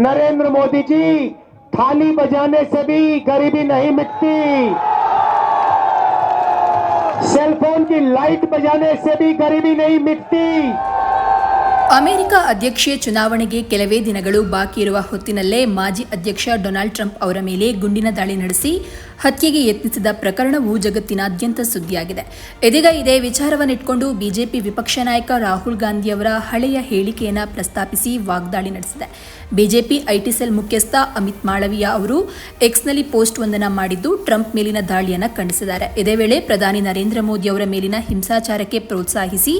नरेंद्र मोदी जी, थाली बजाने से भी गरीबी नहीं मिटती। सेलफोन की लाइट बजाने से भी गरीबी नहीं मिटती। ಅಮೆರಿಕ ಅಧ್ಯಕ್ಷೀಯ ಚುನಾವಣೆಗೆ ಕೆಲವೇ ದಿನಗಳು ಬಾಕಿ ಇರುವ ಹೊತ್ತಿನಲ್ಲೇ ಮಾಜಿ ಅಧ್ಯಕ್ಷ ಡೊನಾಲ್ಡ್ ಟ್ರಂಪ್ ಅವರ ಮೇಲೆ ಗುಂಡಿನ ದಾಳಿ ನಡೆಸಿ ಹತ್ಯೆಗೆ ಯತ್ನಿಸಿದ ಪ್ರಕರಣವು ಜಗತ್ತಿನಾದ್ಯಂತ ಸುದ್ದಿಯಾಗಿದೆ. ಇದೀಗ ಇದೇ ವಿಚಾರವನ್ನಿಟ್ಕೊಂಡು ಬಿಜೆಪಿ ವಿಪಕ್ಷ ನಾಯಕ ರಾಹುಲ್ ಗಾಂಧಿಯವರ ಹಳೆಯ ಹೇಳಿಕೆಯನ್ನು ಪ್ರಸ್ತಾಪಿಸಿ ವಾಗ್ದಾಳಿ ನಡೆಸಿದೆ. ಬಿಜೆಪಿ ಐಟಿ ಸೆಲ್ ಮುಖ್ಯಸ್ಥ ಅಮಿತ್ ಮಾಳವಿಯಾ ಅವರು ಎಕ್ಸ್ನಲ್ಲಿ ಪೋಸ್ಟ್ ಒಂದನ್ನು ಮಾಡಿದ್ದು ಟ್ರಂಪ್ ಮೇಲಿನ ದಾಳಿಯನ್ನು ಖಂಡಿಸಿದ್ದಾರೆ. ಇದೇ ವೇಳೆ ಪ್ರಧಾನಿ ನರೇಂದ್ರ ಮೋದಿ ಅವರ ಮೇಲಿನ ಹಿಂಸಾಚಾರಕ್ಕೆ ಪ್ರೋತ್ಸಾಹಿಸಿ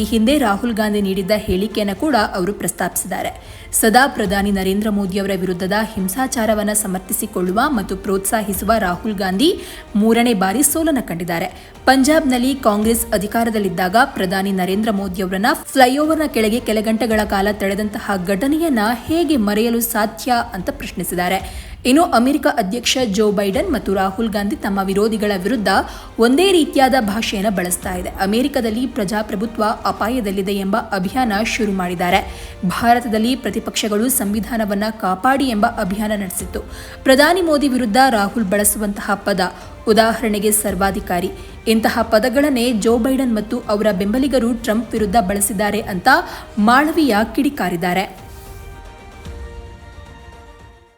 ಈ ಹಿಂದೆ ರಾಹುಲ್ ಗಾಂಧಿ ನೀಡಿದ್ದ ಹೇಳಿಕೆಯನ್ನು ಕೂಡ ಅವರು ಪ್ರಸ್ತಾಪಿಸಿದ್ದಾರೆ. ಸದಾ ಪ್ರಧಾನಿ ನರೇಂದ್ರ ಮೋದಿ ಅವರ ವಿರುದ್ಧದ ಹಿಂಸಾಚಾರವನ್ನು ಸಮರ್ಥಿಸಿಕೊಳ್ಳುವ ಮತ್ತು ಪ್ರೋತ್ಸಾಹಿಸುವ ರಾಹುಲ್ ಗಾಂಧಿ ಮೂರನೇ ಬಾರಿ ಸೋಲನ ಕಂಡಿದ್ದಾರೆ. ಪಂಜಾಬ್ನಲ್ಲಿ ಕಾಂಗ್ರೆಸ್ ಅಧಿಕಾರದಲ್ಲಿದ್ದಾಗ ಪ್ರಧಾನಿ ನರೇಂದ್ರ ಮೋದಿ ಅವರನ್ನ ಫ್ಲೈಓವರ್ನ ಕೆಳಗೆ ಕೆಲ ಗಂಟೆಗಳ ಕಾಲ ತಡೆದಂತಹ ಘಟನೆಯನ್ನ ಹೇಗೆ ಮರೆಯಲು ಸಾಧ್ಯ ಅಂತ ಪ್ರಶ್ನಿಸಿದ್ದಾರೆ. ಇನ್ನು ಅಮೆರಿಕ ಅಧ್ಯಕ್ಷ ಜೋ ಬೈಡನ್ ಮತ್ತು ರಾಹುಲ್ ಗಾಂಧಿ ತಮ್ಮ ವಿರೋಧಿಗಳ ವಿರುದ್ಧ ಒಂದೇ ರೀತಿಯಾದ ಭಾಷೆಯನ್ನು ಬಳಸ್ತಾ ಇದೆ. ಅಮೆರಿಕದಲ್ಲಿ ಪ್ರಜಾಪ್ರಭುತ್ವ ಅಪಾಯದಲ್ಲಿದೆ ಎಂಬ ಅಭಿಯಾನ ಶುರು ಮಾಡಿದ್ದಾರೆ. ಭಾರತದಲ್ಲಿ ಪ್ರತಿಪಕ್ಷಗಳು ಸಂವಿಧಾನವನ್ನು ಕಾಪಾಡಿ ಎಂಬ ಅಭಿಯಾನ ನಡೆಸಿತ್ತು. ಪ್ರಧಾನಿ ಮೋದಿ ವಿರುದ್ಧ ರಾಹುಲ್ ಬಳಸುವಂತಹ ಪದ ಉದಾಹರಣೆಗೆ ಸರ್ವಾಧಿಕಾರಿ. ಇಂತಹ ಪದಗಳನ್ನೇ ಜೋ ಬೈಡನ್ ಮತ್ತು ಅವರ ಬೆಂಬಲಿಗರು ಟ್ರಂಪ್ ವಿರುದ್ಧ ಬಳಸಿದ್ದಾರೆ ಅಂತ ಮಾಳವಿಯ ಕಿಡಿಕಾರಿದ್ದಾರೆ.